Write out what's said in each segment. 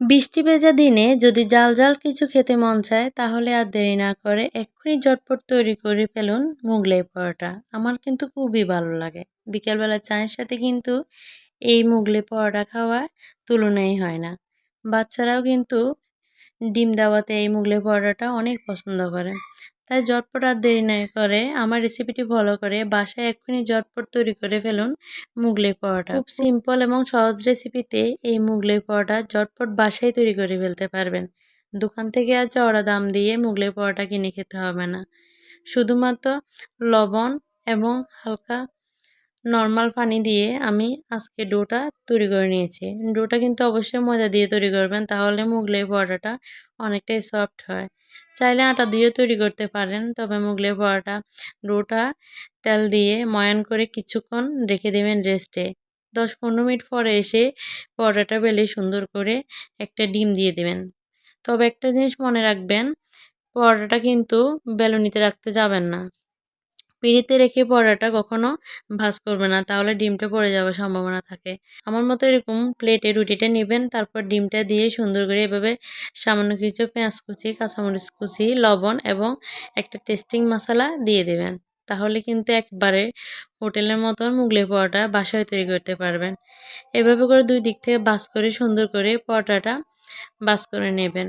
বৃষ্টি ভেজা দিনে যদি জাল জাল কিছু খেতে মন চায়, তাহলে আর দেরি না করে এক্ষুনি জটপট তৈরি করে ফেলুন মুগলাই পরোটা। আমার কিন্তু খুবই ভালো লাগে। বিকেলবেলা চায়ের সাথে কিন্তু এই মুগলাই পরোটা খাওয়া তুলনাই হয় না। বাচ্চারাও কিন্তু ডিম দাওয়াতে এই মুগলাই পরোটাটা অনেক পছন্দ করে। তাই জটপট আর দেরি নাই করে আমার রেসিপিটি ফলো করে বাসায় এক্ষুনি জটপট তৈরি করে ফেলুন মুগলাই পরোটা। খুব সিম্পল এবং সহজ রেসিপিতে এই মুগলাই পরোটা জটপট বাসায় তৈরি করে ফেলতে পারবেন। দোকান থেকে আর চড়া দাম দিয়ে মুগলাই পরোটা কিনে খেতে হবে না। শুধুমাত্র লবণ এবং হালকা নর্মাল পানি দিয়ে আমি আজকে ডোটা তৈরি করে নিয়েছি। ডোটা কিন্তু অবশ্যই ময়দা দিয়ে তৈরি করবেন, তাহলে মুগলাই পরোটাটা অনেকটাই সফট হয়। চাইলে আটা দিয়েও তৈরি করতে পারেন, তবে মুগলাই পরোটা ডোটা তেল দিয়ে ময়ান করে কিছুক্ষণ রেখে দেবেন রেস্টে দশ পনেরো মিনিট পরে এসে পরোটাটা বেলে সুন্দর করে একটা ডিম দিয়ে দেবেন। তবে একটা জিনিস মনে রাখবেন, পরোটাটা কিন্তু বেলুনিতে রাখতে যাবেন না। পিঁড়িতে রেখে পরোটা কখনো ভাজ করবে না, তাহলে ডিমটা পড়ে যাওয়ার সম্ভাবনা থাকে। আমার মতো এরকম প্লেটে রুটিটা নেবেন, তারপর ডিমটা দিয়ে সুন্দর করে এভাবে সামান্য কিছু পেঁয়াজ কুচি, কাঁচামরিচ কুচি, লবণ এবং একটা টেস্টিং মশলা দিয়ে দেবেন। তাহলে কিন্তু একবারে হোটেলের মতন মুগলাই পরোটা বাসায় তৈরি করতে পারবেন। এভাবে করে দুই দিক থেকে বাস করে সুন্দর করে পরোটাটা বাস করে নেবেন।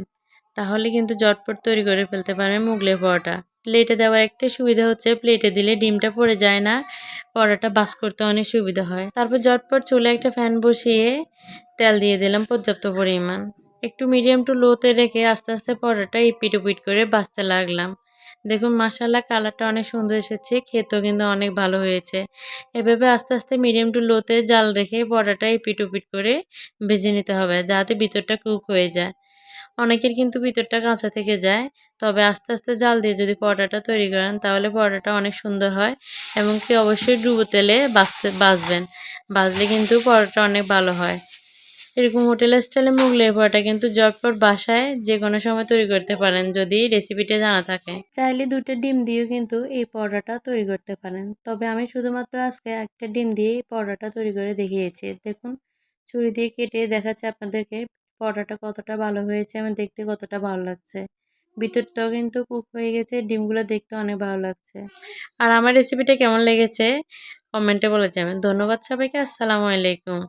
তাহলে কিন্তু জটপট তৈরি করে ফেলতে পারবেন মুগলাই পরোটা। প্লেটে দেওয়ার একটা সুবিধা হচ্ছে প্লেটে দিলে ডিমটা পড়ে যায় না, পরোটা বাস করতে অনেক সুবিধা হয়। তারপর জটপট চুলে একটা ফ্যান বসিয়ে তেল দিয়ে দিলাম পর্যাপ্ত পরিমাণ। একটু মিডিয়াম টু লোতে রেখে আস্তে আস্তে পরোটা ইপিট উপিট করে বাঁচতে লাগলাম। দেখুন মাসাল্লা কালারটা অনেক সুন্দর এসেছে, খেতেও কিন্তু অনেক ভালো হয়েছে। এভাবে আস্তে আস্তে মিডিয়াম টু লোতে জাল রেখে পরোটা ইপিট উপিট করে ভেজে নিতে হবে যাতে ভিতরটা কুক হয়ে যায়। অনেকের কিন্তু ভিতরটা কাঁচা থেকে যায়। তবে আস্তে আস্তে জাল দিয়ে যদি পরোটাটা তৈরি করেন, তাহলে পরোটাটা অনেক সুন্দর হয় এবং কি অবশ্যই ডুবো তেলে বাঁচতে, বাঁচবেন। বাজলে কিন্তু পরোটা অনেক ভালো হয়। এরকম হোটেল স্টাইলে মুগলাই পরোটা কিন্তু জটপট বাসায় যে কোনো সময় তৈরি করতে পারেন, যদি রেসিপিটা জানা থাকে। চাইলে দুটো ডিম দিয়েও কিন্তু এই পরোটাটা তৈরি করতে পারেন। তবে আমি শুধুমাত্র আজকে একটা ডিম দিয়ে এই পরোটাটা তৈরি করে দেখিয়েছি। দেখুন, ছুরি দিয়ে কেটে দেখাচ্ছে আপনাদেরকে। পরোটাটা কতটা ভালো হয়েছে আমি দেখতে কতটা ভালো লাগছে। ভিতরটাও কিন্তু কুক হয়ে গেছে, ডিমগুলো দেখতে অনেক ভালো লাগছে। আর আমার রেসিপিটা কেমন লেগেছে? কমেন্টে বলে যাবেন ধন্যবাদ সবাইকে, আসসালামু আলাইকুম।